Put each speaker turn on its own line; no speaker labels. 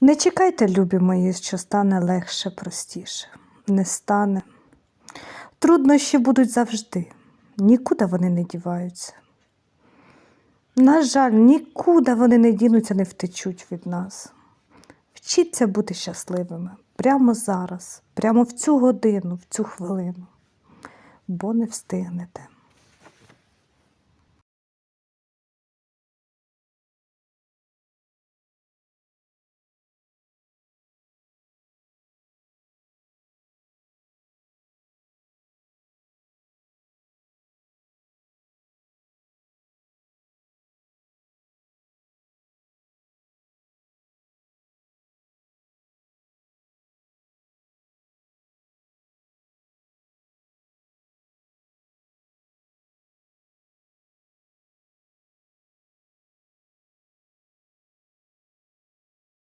Не чекайте, любі мої, що стане легше, простіше. Не стане. Труднощі будуть завжди, нікуди вони не діваються. На жаль, нікуди вони не дінуться, не втечуть від нас. Вчіться бути щасливими прямо зараз, прямо в цю годину, в цю хвилину, бо не встигнете.